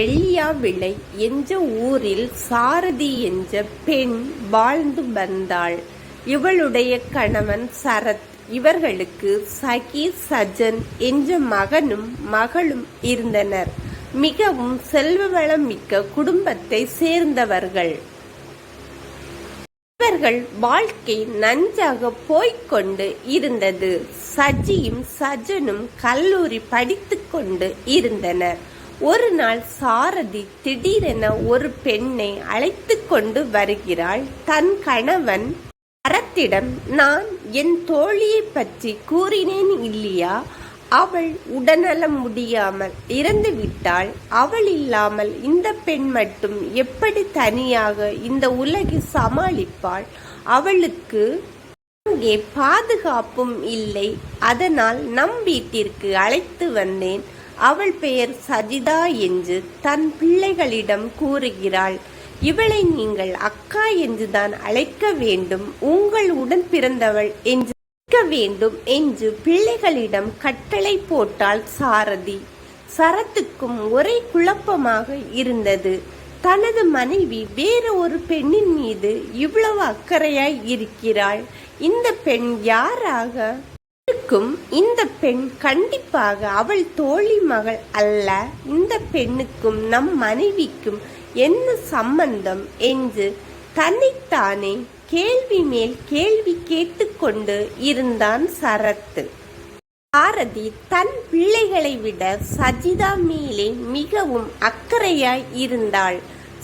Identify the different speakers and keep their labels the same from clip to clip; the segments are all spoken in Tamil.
Speaker 1: வெள்ளியாவிளை என்ற ஊரில் சாரதி என்ற பெண் வாழ்ந்து வந்தாள். இவளுடைய கணவன் சரத். இவர்களுக்கு சகி சஜன் என்ற மகனும் மகளும் இருந்தனர். மிகவும் செல்வ வளம் மிக்க குடும்பத்தை சேர்ந்தவர்கள். இவர்கள் வாழ்க்கை நன்றாக போய்கொண்டு இருந்தது. சஜியும் சஜனும் கல்லூரி படித்துக்கொண்டு இருந்தனர். ஒரு நாள் சாரதி திடீரென ஒரு பெண்ணை அழைத்து கொண்டு வருகிறாள். தன் கணவன் அறத்திடம் நான் என் தோழியை பற்றி கூறினேன் இல்லையா? அவள் உடல்நலம் முடியாமல் இறந்து விட்டாள். அவள் இல்லாமல் இந்த பெண் மட்டும் எப்படி தனியாக இந்த உலகை சமாளிப்பாள்? அவளுக்கு அங்கே பாதுகாப்பும் இல்லை. அதனால் நம் வீட்டிற்கு அழைத்து வந்தேன். அவள் பெயர் சஜிதா என்று தன் பிள்ளைகளிடம் கூறுகிறாள். இவளை நீங்கள் அக்கா என்றுதான் அழைக்க வேண்டும் உங்கள் உடன் பிறந்தவள் என்று அழைக்க வேண்டும் என்று பிள்ளைகளிடம் கட்டளை போட்டாள் சாரதி. சரத்துக்கும் ஒரே குழப்பமாக இருந்தது. தனது மனைவி வேறு ஒரு பெண்ணின் மீது இவ்வளவு அக்கறையாய் இருக்கிறாள். இந்த பெண் யாராக? இருக்கும் இந்த பெண் கண்டிப்பாக அவள் தோழி மகள் அல்ல. இந்த பெண்ணுக்கும் நம் மனைவிக்கும் என்ன சம்பந்தம் என்று தன்னைத்தானே கேள்வி மேல் கேள்வி கேட்டுக்கொண்டு இருந்தான் சரத்து. பாரதி தன் பிள்ளைகளை விட சஜிதா மேலே மிகவும் அக்கறையாய் இருந்தாள்.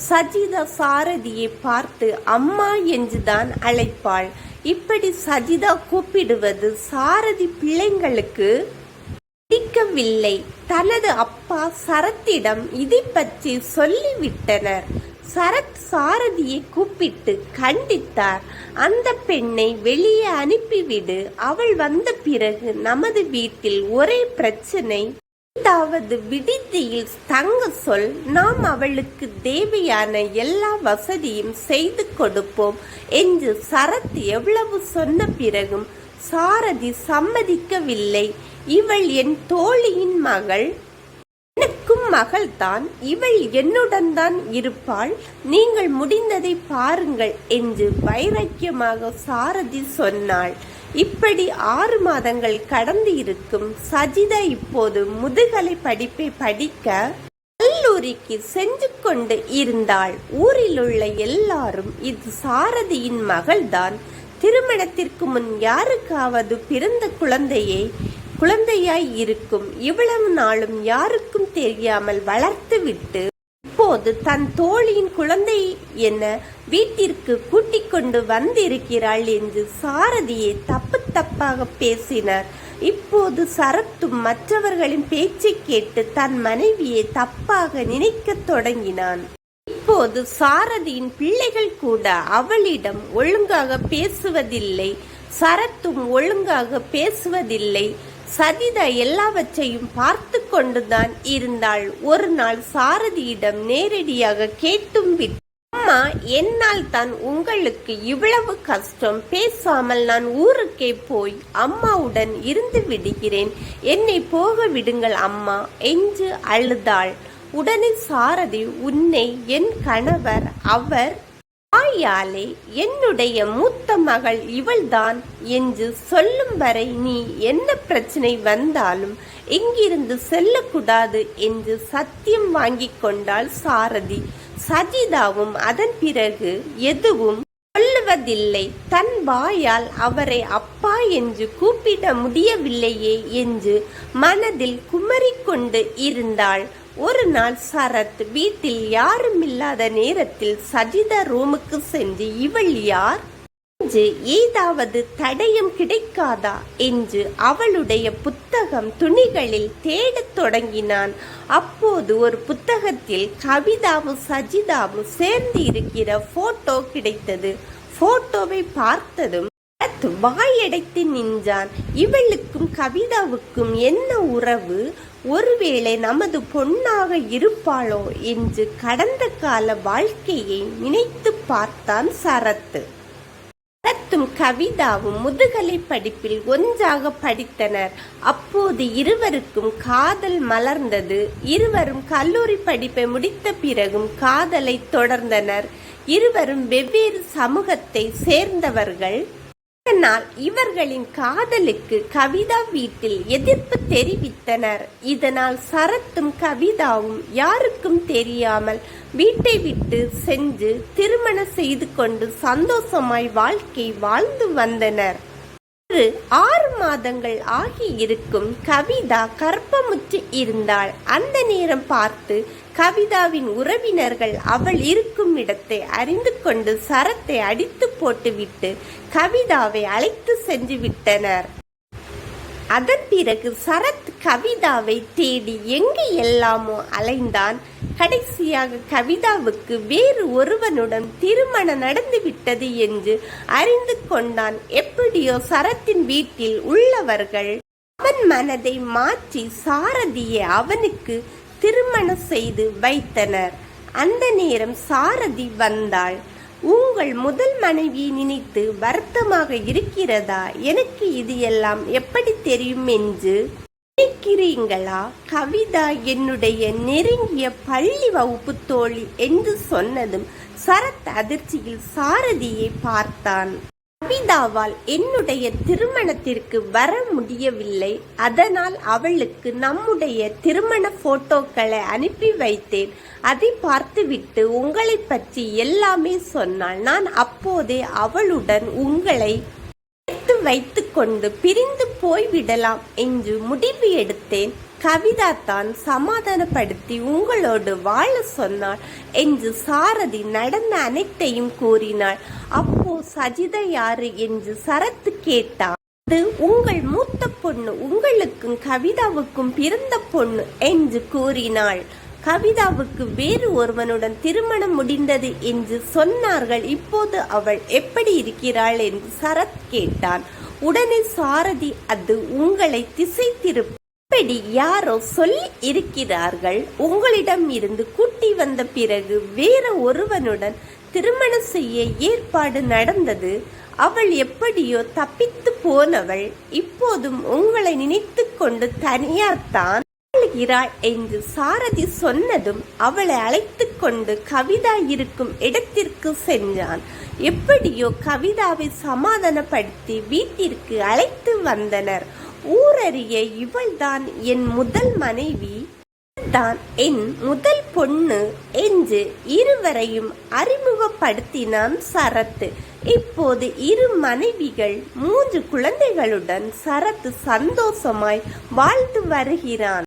Speaker 1: சஜிதா சாரதியை பார்த்து அம்மா என்றுதான் அழைப்பாள். இப்படி சஜிதா கூப்பிடுவது சாரதி பிள்ளைங்களுக்கு பிடிக்கவில்லை. தனது அப்பா சரத்திடம் இதை பற்றி சொல்லிவிட்டனர். சரத் சாரதியை கூப்பிட்டு கண்டித்தார். அந்த பெண்ணை வெளியே அனுப்பிவிடு. அவள் வந்த பிறகு நமது வீட்டில் ஒரே பிரச்சனை ஏதாவது விடுதியில் தங்க சொல் நாம் அவளுக்கு தேவையான எல்லா வசதியும் செய்து கொடுப்போம் என்று சரத் எவ்வளவு சொன்ன பிறகும் சாரதி சம்மதிக்கவில்லை. இவள் என் தோழியின் மகள். எனக்கும் மகள்தான். இவள் என்னுடன் தான் இருப்பாள். நீங்கள் முடிந்ததை பாருங்கள் என்று வைராக்கியமாக சாரதி சொன்னாள். இப்படி ஆறு மாதங்கள் கடந்து இருக்கும் சஜிதா இப்போது முதுகலை படிப்பை படிக்க கல்லூரிக்கு சென்று கொண்டு இருந்தாள். ஊரில் உள்ள எல்லாரும் இது சாரதியின் மகள்தான். திருமணத்திற்கு முன் யாருக்காவது பிறந்த குழந்தையை குழந்தையாய் இருக்கும். இவ்வளவு நாளும் யாருக்கும் தெரியாமல் வளர்த்துவிட்டு இப்போது தன் தோழியின் குழந்தை என வீட்டிற்கு கூட்டிக் கொண்டு வந்திருக்கிறாள் என்று சாரதியை தப்பு தப்பாக பேசினார். இப்போது சரத்தும் மற்றவர்களின் பேச்சை கேட்டு தன் மனைவியை தப்பாக நினைக்கத் தொடங்கினான். இப்போது சாரதியின் பிள்ளைகள் கூட அவளிடம் ஒழுங்காக பேசுவதில்லை. சரத்தும் ஒழுங்காக பேசுவதில்லை. சதிதா எல்லாவற்றையும் பார்த்து கொண்டுதான் இருந்தாள். ஒரு நாள் சாரதியிடம் நேரடியாக கேட்டும் விட்டு அம்மா என்னால் தான் உங்களுக்கு இவ்வளவு கஷ்டம். பேசாமல் நான் ஊருக்கே போய் அம்மாவுடன் இருந்து விடுகிறேன். என்னை போக விடுங்கள் அம்மா என்று அழுதாள். உடனே சாரதி உன்னை என் கணவர் அவர் ஆயாலே என்னுடைய மூத்த மகள் இவள்தான் என்று சொல்லும் வரை நீ என்ன பிரச்சனை வந்தாலும் இங்கிருந்து செல்லக்கூடாது என்று சத்தியம் வாங்கிக் கொண்டாள் சாரதி. சஜிதாவும் அதன் பிறகு எதுவும் சொல்லுவதில்லை. தன் வாயால் அவரை அப்பா என்று கூப்பிட முடியவில்லையே என்று மனதில் குமரிக்கொண்டு இருந்தாள். ஒரு நாள் சரத் வீட்டில் யாரும் இல்லாத நேரத்தில் சஜிதா ரூமுக்கு சென்று இவள் யார்? என்று ஏதாவது தடயம் கிடைக்காதா? என்று அவளுடைய புத்தகம் துணிகளில் தேடத் தொடங்கினான். அப்போது ஒரு புத்தகத்தில் கவிதாவும் சஜிதாவும் சேர்ந்து இருக்கிற போட்டோ கிடைத்தது. போட்டோவை பார்த்ததும் வாயடைத்து நின்றான். இவளுக்கும் கவிதாவுக்கும் என்ன உறவு? ஒருவேளை நமது பொன்னாக இருப்பாளோ என்று கடந்த கால வாழ்க்கையை நினைத்து பார்த்தான் சரத்து. சரத்தும் கவிதாவும் முதுகலை படிப்பில் ஒன்றாக படித்தனர். அப்போது இருவருக்கும் காதல் மலர்ந்தது. இருவரும் கல்லூரி படிப்பை முடித்த பிறகும் காதலை தொடர்ந்தனர். இருவரும் வெவ்வேறு சமூகத்தை சேர்ந்தவர்கள். இதனால் இவர்களின் காதலுக்கு கவிதா வீட்டில் எதிர்ப்பு தெரிவித்தனர். இதனால் சரத்தும் கவிதாவும் யாருக்கும் தெரியாமல் வீட்டை விட்டு சென்று திருமணம் செய்து கொண்டு சந்தோஷமாய் வாழ்க்கை வாழ்ந்து வந்தனர். ஒரு ஆறு மாதங்கள் ஆகி இருக்கும் கவிதா கற்பமுற்று இருந்தாள். அந்த நேரம் பார்த்து கவிதாவின் உறவினர்கள் அவள் இருக்கும் இடத்தை அறிந்து கொண்டு சரத்தை அடித்து போட்டுவிட்டு கவிதாவை அழைத்து சென்று விட்டனர். அதன் பிறகு சரத் கவிதாவை தேடி எங்கு எல்லாமோ அலைந்தான். கடைசியாக கவிதாவுக்கு வேறு ஒருவனுடன் திருமணம் நடந்துவிட்டது என்று அறிந்து கொண்டான். எப்படியோ சரத்தின் வீட்டில் உள்ளவர்கள் அவன் மனதை மாற்றி சாரதியை அவனுக்கு திருமணம் செய்து வைத்தனர். அந்த நேரம் சாரதி வந்தாள். உங்கள் முதல் மனைவியை நினைத்து வருத்தமாக இருக்கிறதா? எனக்கு இது எல்லாம் எப்படி தெரியும் என்று நினைக்கிறீங்களா கவிதா என்னுடைய நெருங்கிய பள்ளி வகுப்பு தோழி என்று சொன்னதும் சரத் அதிர்ச்சியில் சாரதியை பார்த்தான். கவிதாவால் என்னுடைய திருமணத்திற்கு வர முடியவில்லை. அதனால் அவளுக்கு நம்முடைய திருமண போட்டோக்களை அனுப்பி வைத்தேன். அதை பார்த்துவிட்டு உங்களை பற்றி எல்லாமே சொன்னாள். நான் அப்போதே அவளுடன் உங்களை வைத்துக்கொண்டு பிரிந்து போய்விடலாம் என்று முடிவு எடுத்தேன். கவிதா தான் சமாதானப்படுத்தி உங்களோடு வாழ சொன்னாள் என்று சாரதி நடந்த அனைத்தையும் கூறினாள். அப்போ சஜிதா யாரு என்று சரத்து கேட்டார் அது உங்கள் மூத்த பொண்ணு உங்களுக்கும் கவிதாவுக்கும் பிறந்த பொண்ணு என்று கூறினாள். கவிதாவுக்கு வேறு ஒருவனுடன் திருமணம் முடிந்தது என்று சொன்னார்கள். இப்போது அவள் எப்படி இருக்கிறாள் என்று சரத் கேட்டான். உடனே சாரதி அது உங்களை திசை திருப்ப இப்படி யாரோ சொல்லி இருக்கிறார்கள். உங்களிடம் இருந்து கூட்டி வந்த பிறகு வேற ஒருவனுடன் திருமணம் செய்ய ஏற்பாடு நடந்தது. அவள் எப்படியோ தப்பித்து போனவள். இப்போதும் உங்களை நினைத்து கொண்டு தனியார்தான் வாழ்கிறாள் என்று சாரதி சொன்னதும் அவளை அழைத்து கொண்டு கவிதா இருக்கும் இடத்திற்கு சென்றான். எப்படியோ கவிதாவை சமாதானப்படுத்தி வீட்டிற்கு அழைத்து வந்தனர். ஊரறிய இவள்தான் என் முதல் மனைவி. தான் என் முதல் பொண்ணு என்று இருவரையும் அறிமுகப்படுத்தினான் சரத் இப்போது இரு மனைவிகள் மூன்று குழந்தைகளுடன் சரத் சந்தோஷமாய் வாழ்ந்து வருகிறான்.